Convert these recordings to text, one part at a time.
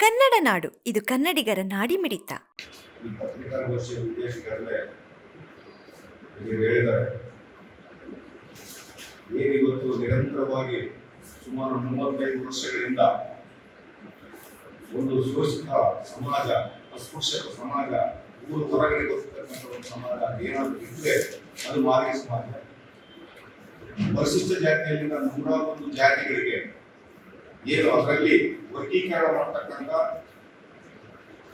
ಕನ್ನಡ ನಾಡು, ಇದು ಕನ್ನಡಿಗರ ನಾಡಿ ಮಿಡಿತ ಏನಿವತ್ತು ನಿರಂತರವಾಗಿ ಸುಮಾರು ಮೂವತ್ತೈದು ವರ್ಷಗಳಿಂದ ಒಂದು ಶೋಷಿತ ಸಮಾಜ ಅಸ್ಪೃಶ್ಯತ ಸಮಾಜ ಊರು ಹೊರಗಡೆ ಬರ್ತಕ್ಕಂಥ ಒಂದು ಸಮಾಜ, ಏನಾದರೂ ಇದ್ರೆ ಅದು ಮಾರ್ಗ ಸಮಾಜ ಪರಿಶಿಷ್ಟ ಜಾತಿಯಲ್ಲಿನ ನೂರ ಒಂದು ಜಾತಿಗಳಿಗೆ ಏನು ಅದರಲ್ಲಿ ವರ್ಗೀಕರಣ ಮಾಡ್ತಕ್ಕಂಥ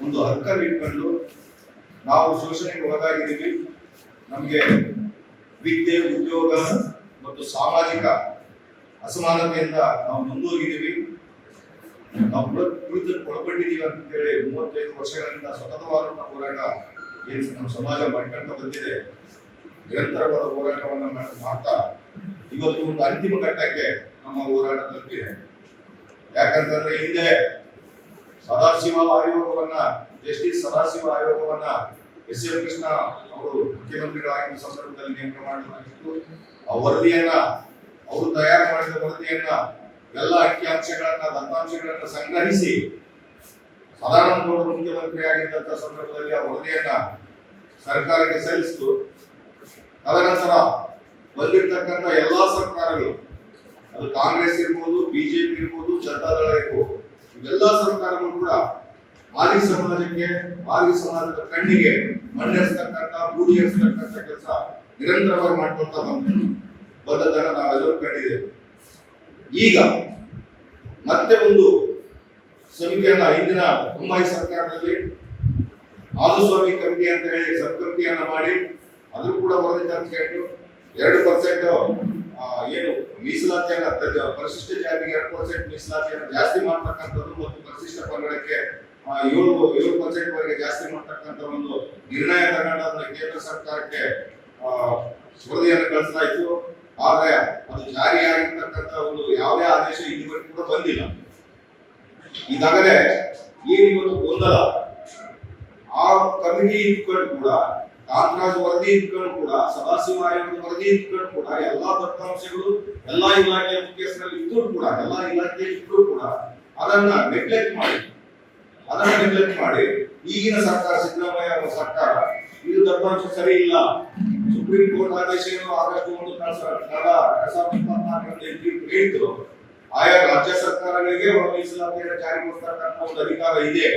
ಒಂದು ಹಕ್ಕನ್ನು ನಾವು ಶೋಷಣೆಗೆ ಒಳಗಾಗಿದ್ದೀವಿ. ನಮಗೆ ವಿದ್ಯೆ, ಉದ್ಯೋಗ ಮತ್ತು ಸಾಮಾಜಿಕ ಅಸಮಾನತೆಯಿಂದ ನಾವು ಮುಂದೋಗಿದ್ದೀವಿ. ನಾವು ಕುಳಿತು ಒಳಪಟ್ಟಿದ್ದೀವಿ ಅಂತ ಹೇಳಿ ಮೂವತ್ತೈದು ವರ್ಷಗಳಿಂದ ಸತತವಾದಂಥ ಹೋರಾಟ ಏನು ನಮ್ಮ ಸಮಾಜ ಮಾಡ್ಕೊಂತ ಬಂದಿದೆ ನಿರಂತರವಾದ ಹೋರಾಟವನ್ನು ಮಾಡ್- ಮಾಡ್ತಾ, ಇವತ್ತು ಒಂದು ಅಂತಿಮ ಘಟ್ಟಕ್ಕೆ ನಮ್ಮ ಹೋರಾಟ ತಲುಪಿದೆ. ಯಾಕಂತಂದ್ರೆ ಹಿಂದೆ ಸದಾಶಿವ ಆಯೋಗವನ್ನ, ಜಸ್ಟಿಸ್ ಸದಾಶಿವ ಆಯೋಗವನ್ನ ಎಸ್ ಎಂ ಕೃಷ್ಣ ಅವರು ಮುಖ್ಯಮಂತ್ರಿಗಳಾಗಿದ್ದ ಸಂದರ್ಭದಲ್ಲಿ ನೇಮಕ ಮಾಡಲಾಗಿತ್ತು ಆ ವರದಿಯನ್ನ ಅವರು ತಯಾರು ಮಾಡಿದ ವರದಿಯನ್ನ ಎಲ್ಲ ಅಂಕಿಅಂಶಗಳನ್ನ ದತ್ತಾಂಶಗಳನ್ನ ಸಂಗ್ರಹಿಸಿ ಸದಾನಂದ ಗೌಡರು ಮುಖ್ಯಮಂತ್ರಿ ಆಗಿದ್ದಂತ ಸಂದರ್ಭದಲ್ಲಿ ಆ ವರದಿಯನ್ನ ಸರ್ಕಾರಕ್ಕೆ ಸಲ್ಲಿಸಿತು. ತದನಂತರ ಬಂದಿರ್ತಕ್ಕಂಥ ಎಲ್ಲಾ ಸರ್ಕಾರಗಳು ಅದು ಕಾಂಗ್ರೆಸ್ ಇರ್ಬೋದು, ಬಿಜೆಪಿ ಇರ್ಬೋದು ಜನತಾದಳ ಇರ್ಬೋದು ಎಲ್ಲ ಸರ್ಕಾರಗಳು ಕೂಡ ಮಾಲಿ ಸಮಾಜಕ್ಕೆ ಮಾಲಿ ಸಮಾಜದ ಕಣ್ಣಿಗೆ ಮಣ್ಣೆಸ್ತಕ್ಕಂಥ ಬೂದಿ ಎಸ್ತಕ್ಕಂಥ ಕೆಲಸ ನಿರಂತರವಾಗಿ ಮಾಡ್ಕೊಳ್ತಾ ಬಂದ್ರು ಬಂದದನ್ನ ನಾವೆಲ್ಲರೂ ಕಂಡಿದ್ದೇವೆ. ಈಗ ಮತ್ತೆ ಒಂದು ಸಮಿತಿಯನ್ನ ಹಿಂದಿನ ಬೊಮ್ಮಾಯಿ ಸರ್ಕಾರದಲ್ಲಿ ಆದುಸ್ವಾಮಿ ಕಮಿಟಿ ಅಂತ ಹೇಳಿ ಸಬ್ ಮಾಡಿ ಅದು ಕೂಡ ವರದಿ ಹೇಳಿ ಎರಡು ಪರ್ಸೆಂಟ್ ಏನು, ಮೀಸಲಾತಿಯನ್ನು ಪರಿಶಿಷ್ಟ ಜಾತಿಗೆ ಎರಡು ಪರ್ಸೆಂಟ್ ಮೀಸಲಾತಿಯನ್ನು ಜಾಸ್ತಿ ಮಾಡ್ತಕ್ಕಂಥದ್ದು ಮತ್ತು ಪರಿಶಿಷ್ಟ ಪಂಗಡಕ್ಕೆ ಏಳು ಏಳು ಪರ್ಸೆಂಟ್ ವರೆಗೆ ಜಾಸ್ತಿ ಮಾಡ್ತಕ್ಕಂಥ ಒಂದು ನಿರ್ಣಯ ತಗೊಂಡ ಕೇಂದ್ರ ಸರ್ಕಾರಕ್ಕೆ ವರದಿಯನ್ನು ಕಳಿಸಲಾಯಿತು. ಆದ್ರೆ ಅದು ಜಾರಿಯಾಗಿರ್ತಕ್ಕಂಥ ಒಂದು ಯಾವುದೇ ಆದೇಶ ಇದುವರೆಗೂ ಕೂಡ ಬಂದಿಲ್ಲ. ಈಗಾಗಲೇ ಏನಿವತ್ತು ಗೊಂದಲ, ಆ ಕಮಿಟಿ ಕೂಡ ಕಾಂತರಾಜ್ ವರದಿ ಇಟ್ಕೊಂಡು ಕೂಡ, ಸದಾಶಿವ ಆಯೋಗದ ವರದಿ ಇಟ್ಕೊಂಡು ಕೂಡ, ಎಲ್ಲಾ ದತ್ತಾಂಶಗಳು, ಎಲ್ಲಾ ಇಲಾಖೆಯ ಮುಖ್ಯಸ್ಥರಲ್ಲಿ ಇದ್ದು ಕೂಡ, ಎಲ್ಲಾ ಇಲಾಖೆ ಇದ್ದು ಕೂಡ ಅದನ್ನ ನೆಗ್ಲೆಕ್ಟ್ ಮಾಡಿ. ಅದನ್ನ ನೆಗ್ಲೆಕ್ಟ್ ಮಾಡಿ. ಈಗಿನ ಸರ್ಕಾರ, ಸಿದ್ದರಾಮಯ್ಯ ಅವರ ಸರ್ಕಾರ, ಇದು ದತ್ತಾಂಶ ಸರಿ ಇಲ್ಲ. ಸುಪ್ರೀಂ ಕೋರ್ಟ್ ಆದೇಶ ಏನು ಆಗಸ್ಟ್ ಒಂದು ಎರಡ್ ಸಾವಿರದ ಇಪ್ಪತ್ನಾಲ್ಕರಲ್ಲಿ ಹೇಳಿದ್ರು ಆಯಾ ರಾಜ್ಯ ಸರ್ಕಾರಗಳಿಗೆ ಒಳ ಮೀಸಲಾತಿಯನ್ನು ಜಾರಿಗೊಳಿಸತಕ್ಕಂಥ ಒಂದು ಅಧಿಕಾರ ಇದೆ.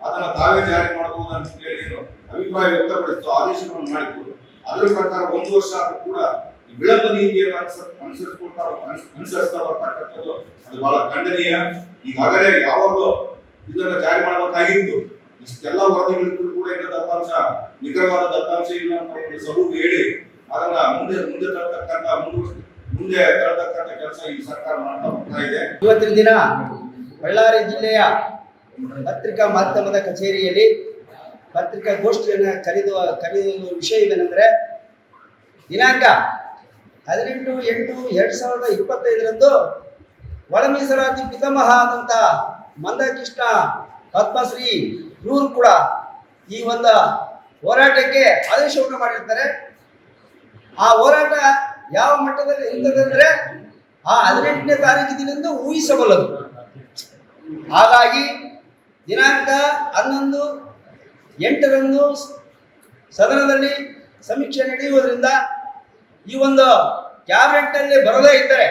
ಅದನ್ನ ತಾವೇ ಜಾರಿ ಮಾಡಬಹುದು ಅಂತ ಹೇಳಿ ಏನು ಅಭಿಪ್ರಾಯ ವ್ಯಕ್ತಪಡಿಸಿತು ಆದೇಶಗಳನ್ನು ಮಾಡಿದ್ರು ಅದರ ಪ್ರಕಾರ ಒಂದು ವರ್ಷ ಆದ್ರೂ ಕೂಡ ವಿಳಂಬ ನೀತಿಯನ್ನು ಅನುಸರಿಸಿಕೊಳ್ತಾ ಅನುಸರಿಸ್ಕೊಳ್ತಾ ಅನುಸ್- ಅನುಸರಿಸ್ತಾ ಬರ್ತಕ್ಕಂಥದ್ದು ಅದು ಬಹಳ ಖಂಡನೀಯ. ಈಗಾಗಲೇ ಯಾವಾಗಲೂ ಇದನ್ನು ಜಾರಿ ಮಾಡಬೇಕಾಗಿತ್ತು. ಇಷ್ಟೆಲ್ಲ ವರದಿಗಳಿದ್ರು ಕೂಡ ಇನ್ನ ದತ್ತಾಂಶ ನಿಖರವಾದ ದತ್ತಾಂಶ ಇಲ್ಲ ಅಂತ ಸಬೂಬು ಹೇಳಿ ಅದನ್ನ ಮುಂದೆ ಮುಂದೆ ತರತಕ್ಕಂತ ಮುಂದೆ ತರತಕ್ಕಂತ ಕೆಲಸ ಈ ಸರ್ಕಾರ ಮಾಡ್ತಾ ಹೋಗ್ತಾ ಇದೆ. ಇವತ್ತಿನ ದಿನ ಬಳ್ಳಾರಿ ಜಿಲ್ಲೆಯ ಪತ್ರಿಕಾ ಮಾಧ್ಯಮದ ಕಚೇರಿಯಲ್ಲಿ ಪತ್ರಿಕಾಗೋಷ್ಠಿಯನ್ನು ಕರೆದು ಕರೆಯುವ ವಿಷಯವೇನೆಂದರೆ ದಿನಾಂಕ ಹದಿನೆಂಟು, ಎಂಟು, ಎರಡು ಸಾವಿರದ ಇಪ್ಪತ್ತೈದರಂದು ಒಳ ಮೀಸಲಾತಿ ಪಿತಾಮಹ ಆದಂಥ ಮಂದಕೃಷ್ಣ ಪದ್ಮಶ್ರೀ ಇವರು ಕೂಡ ಈ ಒಂದು ಹೋರಾಟಕ್ಕೆ ಆದೇಶವನ್ನು ಮಾಡಿರ್ತಾರೆ. ಆ ಹೋರಾಟ ಯಾವ ಮಟ್ಟದಲ್ಲಿ ಇರ್ತದಂದ್ರೆ ಆ ಹದಿನೆಂಟನೇ ತಾರೀಕಿನಿಂದ ಊಹಿಸಬಲ್ಲದು. ಹಾಗಾಗಿ ದಿನಾಂಕ ಹನ್ನೊಂದು ಎಂಟರಂದು ಸದನದಲ್ಲಿ ಸಮೀಕ್ಷೆ ನಡೆಯುವುದರಿಂದ ಈ ಒಂದು ಕ್ಯಾಬಿನೆಟ್ನಲ್ಲಿ ಬರದೇ ಇದ್ದರೆ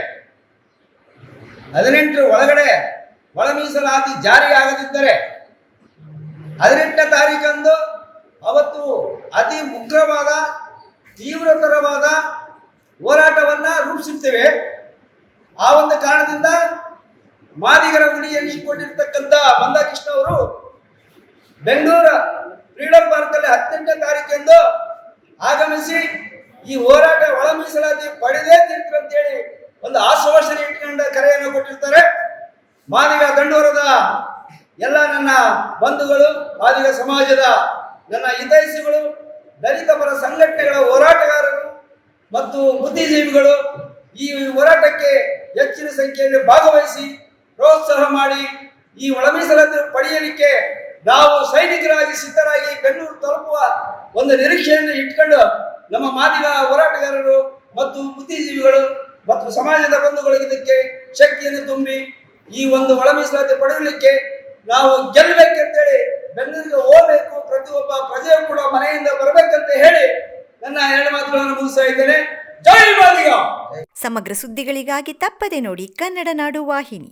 ಹದಿನೆಂಟರ ಒಳಗಡೆ ಒಳ ಮೀಸಲಾತಿ ಜಾರಿಯಾಗದಿದ್ದರೆ ಹದಿನೆಂಟನೇ ತಾರೀಕಂದು ಅವತ್ತು ಅತಿ ಉಗ್ರವಾದ, ತೀವ್ರತರವಾದ ಹೋರಾಟವನ್ನು ರೂಪಿಸುತ್ತೇವೆ. ಆ ಒಂದು ಕಾರಣದಿಂದ ಮಾದಿಗರ ಗುಡಿ ಎನಿಸಿಕೊಂಡಿರ್ತಕ್ಕಂಥ ಮಂದಕೃಷ್ಣ ಅವರು ಬೆಂಗಳೂರು ಫ್ರೀಡಂ ಪಾರ್ಕಲ್ಲಿ ಹದಿನೆಂಟನೇ ತಾರೀಕೆಂದು ಆಗಮಿಸಿ ಈ ಹೋರಾಟ ಒಳ ಮೀಸಲಾತಿ ಪಡೆದೇ ತೀರ್ತು ಅಂತೇಳಿ ಒಂದು ಆಶ್ವಾಸನೆ ಇಟ್ಕೊಂಡ ಕರೆಯನ್ನು ಕೊಟ್ಟಿರ್ತಾರೆ. ಮಾದಿಗ ದಂಡೂರದ ಎಲ್ಲ ನನ್ನ ಬಂಧುಗಳು, ಮಾದಿಗ ಸಮಾಜದ ನನ್ನ ಹಿತೈಷಿಗಳು, ದಲಿತ ಪರ ಸಂಘಟನೆಗಳ ಹೋರಾಟಗಾರರು ಮತ್ತು ಬುದ್ಧಿಜೀವಿಗಳು ಈ ಹೋರಾಟಕ್ಕೆ ಹೆಚ್ಚಿನ ಸಂಖ್ಯೆಯಲ್ಲಿ ಭಾಗವಹಿಸಿ ಪ್ರೋತ್ಸಾಹ ಮಾಡಿ ಈ ಒಳ ಮೀಸಲಾತಿ ಪಡೆಯಲಿಕ್ಕೆ ನಾವು ಸೈನಿಕರಾಗಿ ಸಿದ್ಧರಾಗಿ ಬೆಂಗಳೂರು ತಲುಪುವ ಒಂದು ನಿರೀಕ್ಷೆಯನ್ನು ಇಟ್ಕೊಂಡು ನಮ್ಮ ಮಾದಿಗ ಹೋರಾಟಗಾರರು ಮತ್ತು ಬುದ್ಧಿಜೀವಿಗಳು ಮತ್ತು ಸಮಾಜದ ಬಂಧುಗಳು ಇದಕ್ಕೆ ಶಕ್ತಿಯನ್ನು ತುಂಬಿ ಈ ಒಂದು ಒಳ ಮೀಸಲಾತಿ ಪಡೆಯಲಿಕ್ಕೆ ನಾವು ಗೆಲ್ಲಬೇಕಂತೇಳಿ ಬೆಂಗಳೂರಿಗೆ ಹೋಗ್ಬೇಕು. ಪ್ರತಿಯೊಬ್ಬ ಪ್ರಜೆಯು ಕೂಡ ಮನೆಯಿಂದ ಬರಬೇಕಂತ ಹೇಳಿ ನನ್ನ ಎರಡು ಮಾತುಗಳನ್ನು ಮುಗಿಸ್ತಾ ಇದ್ದೇನೆ. ಸಮಗ್ರ ಸುದ್ದಿಗಳಿಗಾಗಿ ತಪ್ಪದೆ ನೋಡಿ ಕನ್ನಡ ನಾಡು ವಾಹಿನಿ.